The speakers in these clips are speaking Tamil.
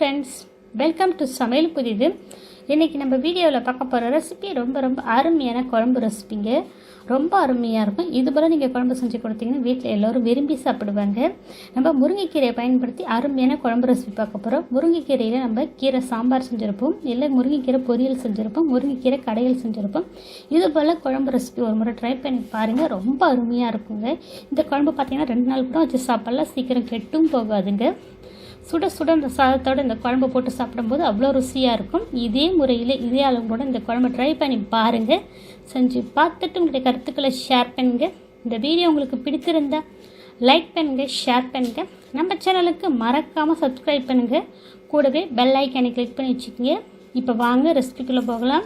ஃப்ரெண்ட்ஸ் வெல்கம் டு சமையல் புதிது. இன்றைக்கி நம்ம வீடியோவில் பார்க்க போகிற ரெசிபி ரொம்ப ரொம்ப அருமையான குழம்பு ரெசிபிங்க ரொம்ப அருமையாக இருக்கும். இது போல் நீங்கள் குழம்பு செஞ்சு கொடுத்தீங்கன்னா வீட்டில் எல்லோரும் விரும்பி சாப்பிடுவாங்க. நம்ம முருங்கைக்கீரையை பயன்படுத்தி அருமையான குழம்பு ரெசிபி பார்க்க போகிறோம் முருங்கைக்கீரையில் நம்ம கீரை சாம்பார் செஞ்சுருப்போம். இல்லை முருங்கைக்கீரை பொரியல் செஞ்சுருப்போம். முருங்கைக்கீரை கடையில் செஞ்சுருப்போம். இது போல் குழம்பு ரெசிபி ஒரு முறை ட்ரை பண்ணி பாருங்கள் ரொம்ப அருமையாக இருக்குங்க. இந்த குழம்பு பார்த்தீங்கன்னா ரெண்டு நாள் கூட வச்சு சாப்பிட்லாம். சீக்கிரம் கெட்டும் போகாதுங்க. சுட சுட இந்த சாதத்தோடு இந்த குழம்பு போட்டு சாப்பிடும்போது அவ்வளோ ருசியாக இருக்கும். இதே முறையில் இதே அளவோட இந்த குழம்பு ட்ரை பண்ணி பாருங்கள் செஞ்சு பார்த்துட்டு உங்களுடைய கருத்துக்களை ஷேர் பண்ணுங்க. இந்த வீடியோ உங்களுக்கு பிடித்திருந்தால் லைக் பண்ணுங்க ஷேர் பண்ணுங்க. நம்ம சேனலுக்கு மறக்காமல் சப்ஸ்கிரைப் பண்ணுங்கள் கூடவே பெல் ஐக்கானை கிளிக் பண்ணி வச்சுக்கோங்க. இப்போ வாங்க ரெசிபிக்குள்ளே போகலாம்.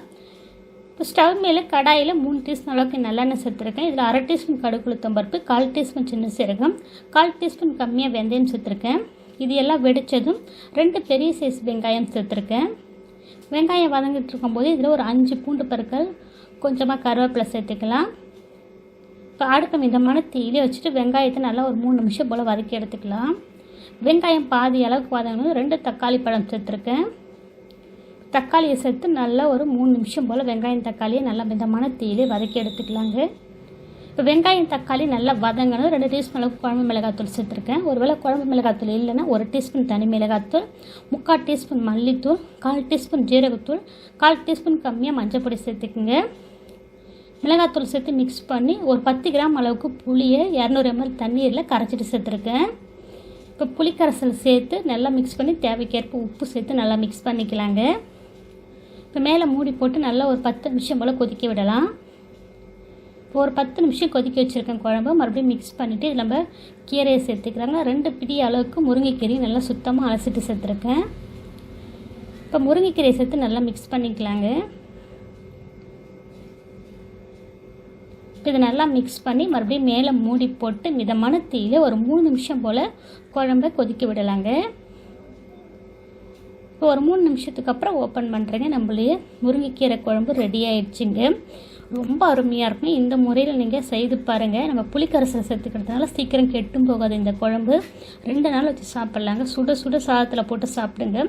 இப்போ ஸ்டவ் மேலே கடாயில் மூணு டீஸ்பூன் அளவுக்கு நல்லெண்ணெய் சேர்த்துருக்கேன். இதில் அரை டீஸ்பூன் கடுகுளுத்தம் பருப்பு கால் டீஸ்பூன் சின்ன சீரகம் கால் டீஸ்பூன் கம்மியாக வெந்தயம் சேர்த்துருக்கேன். இது எல்லாம் வெடித்ததும் ரெண்டு பெரிய சைஸ் வெங்காயம் சேர்த்துருக்கேன். வெங்காயம் வதங்கிட்டு இருக்கும்போது இதில் ஒரு அஞ்சு பூண்டு பருக்கள் கொஞ்சமாக கருவேப்பிலை சேர்த்துக்கலாம். இப்போ அடுக்க மிதமான தீயிலே வச்சுட்டு வெங்காயத்தை நல்லா ஒரு மூணு நிமிஷம் போல் வதக்கி எடுத்துக்கலாம். வெங்காயம் பாதி அளவுக்கு வதங்கணும் ரெண்டு தக்காளி பழம் சேர்த்துருக்கேன். தக்காளியை சேர்த்து நல்லா ஒரு மூணு நிமிஷம் போல் வெங்காயம் தக்காளியை நல்லா மிதமான தீயிலே வதக்கி எடுத்துக்கலாங்க. இப்போ வெங்காயம் தக்காளி நல்லா வதங்கணும். ரெண்டு டீஸ்பூன் அளவுக்கு குழம்பு மிளகாத்தூள் சேர்த்துருக்கேன். ஒருவேளை குழம்பு மிளகாத்தூள் இல்லைன்னா ஒரு டீஸ்பூன் தனி மிளகாத்தூள் முக்கால் டீஸ்பூன் மல்லித்தூள் கால் டீஸ்பூன் ஜீரகத்தூள் கால் டீஸ்பூன் கம்மியாக மஞ்சள் பொடி சேர்த்துக்குங்க. மிளகாத்தூள் சேர்த்து மிக்ஸ் பண்ணி ஒரு பத்து கிராம் அளவுக்கு புளியை இரநூறு எம்எல் தண்ணீரில் கரைச்சிட்டு சேர்த்துருக்கேன். இப்போ புளிக்கரைசல் சேர்த்து நல்லா மிக்ஸ் பண்ணி தேவைக்கேற்ப உப்பு சேர்த்து நல்லா மிக்ஸ் பண்ணிக்கலாங்க. இப்போ மேலே மூடி போட்டு நல்லா ஒரு பத்து நிமிஷம் போல் கொதிக்க விடலாம். ஒரு பத்து நிமிஷம் கொதிக்க வச்சுருக்கேன் குழம்பு. மறுபடியும் மிக்ஸ் பண்ணிவிட்டு இதில் நம்ம கீரையை சேர்த்துக்கிறாங்க ரெண்டு பிடி அளவுக்கு முருங்கைக்கீரையும் நல்லா சுத்தமாக அலசிட்டு சேர்த்துருக்கேன். இப்போ முருங்கைக்கீரையை சேர்த்து நல்லா மிக்ஸ் பண்ணிக்கலாங்க. இப்போ இதை நல்லா மிக்ஸ் பண்ணி மறுபடியும் மேலே மூடி போட்டு மிதமான தீயில் ஒரு மூணு நிமிஷம் போல் குழம்ப கொதிக்க விடலாங்க. இப்போ ஒரு மூணு நிமிஷத்துக்கு அப்புறம் ஓப்பன் பண்ணுறேங்க நம்மளுடைய முருங்கைக்கீரை குழம்பு ரெடி ஆயிடுச்சுங்க. ரொம்ப அருமையாக இருக்கும் இந்த முறையில் நீங்கள் செய்து பாருங்கள் நம்ம புளிக்கரசல் சேர்த்துக்கிறதுனால சீக்கிரம் கெட்டும் போகாது இந்த குழம்பு. ரெண்டு நாள் வச்சு சாப்பிட்லாங்க. சுட சுட சாதத்தில் போட்டு சாப்பிடுங்க.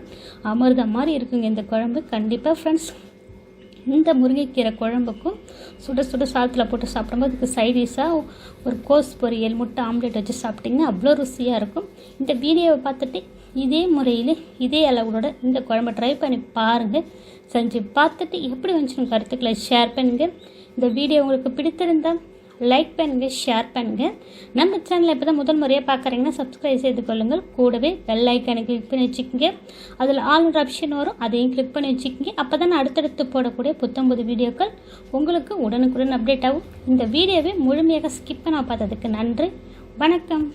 அமிர்தம் மாதிரி இருக்குங்க இந்த குழம்பு. கண்டிப்பாக ஃப்ரெண்ட்ஸ் இந்த முருங்கைக்கீரை குழம்புக்கும் சுட சுட சாதத்தில் போட்டு சாப்பிடும்போது அதுக்கு சைடிஷாக ஒரு கோஸ் பொரியல் முட்டை ஆம்லேட் வச்சு சாப்பிட்டிங்கன்னா அவ்வளோ ருசியாக இருக்கும். இந்த வீடியோவை பார்த்துட்டு இதே முறையில் இதே அளவோட இந்த குழம்பு ட்ரை பண்ணி பாருங்கள் செஞ்சு பார்த்துட்டு எப்படி வந்துச்சுன்னு கருத்துக்களை ஷேர் பண்ணுங்கள் இந்த வீடியோ உங்களுக்கு பிடித்திருந்தால் லைக் பண்ணுங்கள் ஷேர் பண்ணுங்கள் நம்ம சேனலில் இப்போ தான் முதல் முறையாக பார்க்குறீங்கன்னா சப்ஸ்கிரைப் செய்து கொள்ளுங்கள். கூடவே பெல் ஐக்கனை கிளிக் பண்ணி வச்சுக்கோங்க. அதில் ஆல் ஆப்ஷன் வரும். அதையும் கிளிக் பண்ணி வச்சுக்கோங்க. அப்போ தான் அடுத்தடுத்து போடக்கூடிய புத்தம்பது வீடியோக்கள் உங்களுக்கு உடனுக்குடன் அப்டேட் ஆகும். இந்த வீடியோவை முழுமையாக ஸ்கிப் பண்ண பார்த்ததுக்கு நன்றி. வணக்கம்.